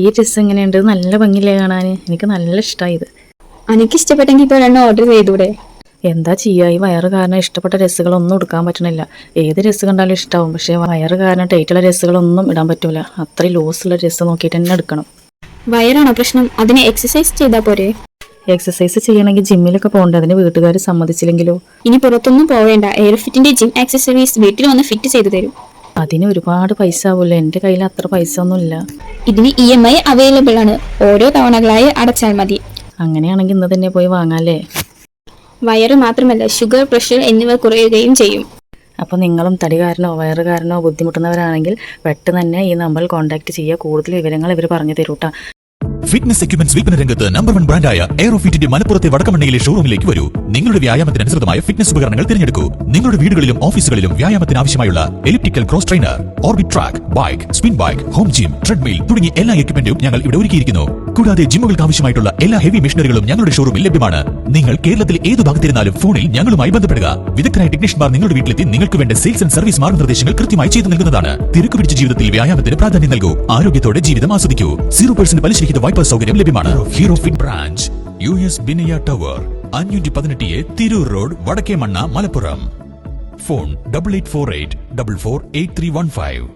ഈ ഡ്രസ്സ് എങ്ങനെയുണ്ട്? നല്ല ഭംഗിയില്ലേ കാണാൻ എനിക്ക് നല്ല ഇഷ്ടമായി ഇത്. എനിക്ക് ഇഷ്ടപ്പെട്ടെങ്കിൽ ഇപ്പോൾ ഒരെണ്ണം ഓർഡർ ചെയ്തൂടെ? എന്താ ചെയ്യുക ഈ വയറ് കാരണം ഇഷ്ടപ്പെട്ട ഡ്രസ്സുകളൊന്നും എടുക്കാൻ പറ്റണില്ല. ഏത് ഡ്രസ്സ് കണ്ടാലും ഇഷ്ടമാവും പക്ഷേ വയറ് കാരണം ടൈറ്റുള്ള ഡ്രസ്സുകളൊന്നും ഇടാൻ പറ്റൂല. അത്രയും ലോസുള്ള ഡ്രസ്സ് നോക്കിയിട്ട് തന്നെ എടുക്കണം. വയറാണോ പ്രശ്നം? അതിനെ എക്സസൈസ് ചെയ്താൽ പോരെ? എക്സസൈസ് ചെയ്യണമെങ്കിൽ ജിമ്മിലൊക്കെ പോകണ്ട? അതിന് വീട്ടുകാർ സമ്മതിച്ചില്ലെങ്കിലോ? ഇനി പുറത്തൊന്നും പോവേണ്ട. എയർ ഫിറ്റിന്റെ ജിം ആക്സസറീസ് വീട്ടിൽ വന്ന് ഫിറ്റ് ചെയ്തു തരും. അതിന് ഒരുപാട് പൈസ ആവുമല്ലോ എന്റെ കയ്യിൽ അത്ര പൈസ ഒന്നുമില്ല. ഇതിന് ഇ എം ഐ അവൈലബിൾ ആണ്. ഓരോ തവണകളായി അടച്ചാൽ മതി. അങ്ങനെയാണെങ്കിൽ ഇന്ന് തന്നെ പോയി വാങ്ങാല്ലേ? വയറ് മാത്രമല്ല ഷുഗർ പ്രഷർ എന്നിവ കുറയുകയും ചെയ്യും. അപ്പോൾ നിങ്ങളും തടി കാരനോ വയറ് കാരണോ ബുദ്ധിമുട്ടുന്നവരാണെങ്കിൽ പെട്ടെന്ന് തന്നെ ഈ നമ്പറിൽ കോൺടാക്ട് ചെയ്യുക. കൂടുതൽ വിവരങ്ങൾ ഇവർ പറഞ്ഞു തരൂട്ടാ. ഫിറ്റ്നസ് എക്യുപ്മെന്റ്സ് വിൽപ്പന രംഗത്ത് നമ്പർ വൺ ബ്രാൻഡായ എയറോഫിറ്റിന്റെ മലപ്പുറത്തെ വടക്കമണ്ണയിലെ ഷോറൂമിലേക്ക് വരൂ. നിങ്ങളുടെ വ്യായാമത്തിനനുസൃതമായ ഫിറ്റ്നസ് ഉപകരണങ്ങൾ തിരഞ്ഞെടുക്കൂ. നിങ്ങളുടെ വീടുകളിലും ഓഫീസുകളിലും വ്യായാമത്തിന് ആവശ്യമായുള്ള elliptical cross trainer orbit track bike spin bike home gym treadmill തുടങ്ങിയ എല്ലാ എക്യുപ്മെന്റും ഞങ്ങൾ ഇവിടെ ഒരുക്കിയിരിക്കുന്നു. കൂടാതെ ജിമ്മുകൾക്ക് ആവശ്യമായിട്ടുള്ള എല്ലാ ഹെവി മെഷീനറികളും ഞങ്ങളുടെ ഷോറൂമിൽ ലഭ്യമാണ്. നിങ്ങൾ കേരളത്തിൽ ഏത് ഭാഗത്തിരുന്നാലും ഫോണിൽ ഞങ്ങളുമായി ബന്ധപ്പെടുക. വിദഗ്ധരായ ടെക്നീഷ്യന്മാർ നിങ്ങളുടെ വീട്ടിലെത്തി നിങ്ങൾക്ക് വേണ്ട സെയിൽസ് ആൻഡ് സർവീസ് മാർഗനിർദ്ദേശങ്ങൾ കൃത്യമായി ചെയ്തു നൽകുന്നതാണ്. തിരക്ക് പിടിച്ച ജീവിതത്തിൽ വ്യായാമത്തിന് പ്രാധാന്യം നൽകൂ. ആരോഗ്യത്തോടെ ജീവിതം ആസ്വദിക്കൂ. സീറോ പെർസെന്റ് പലിശരഹിത വായ്പാ സൗകര്യം ലഭ്യമാണ്. Hero Fin branch U S Biniya tower അഞ്ഞൂറ്റി പതിനെട്ട് Tirur road Vadakkemanna Malappuram. Phone double eight four eight double four eight three one five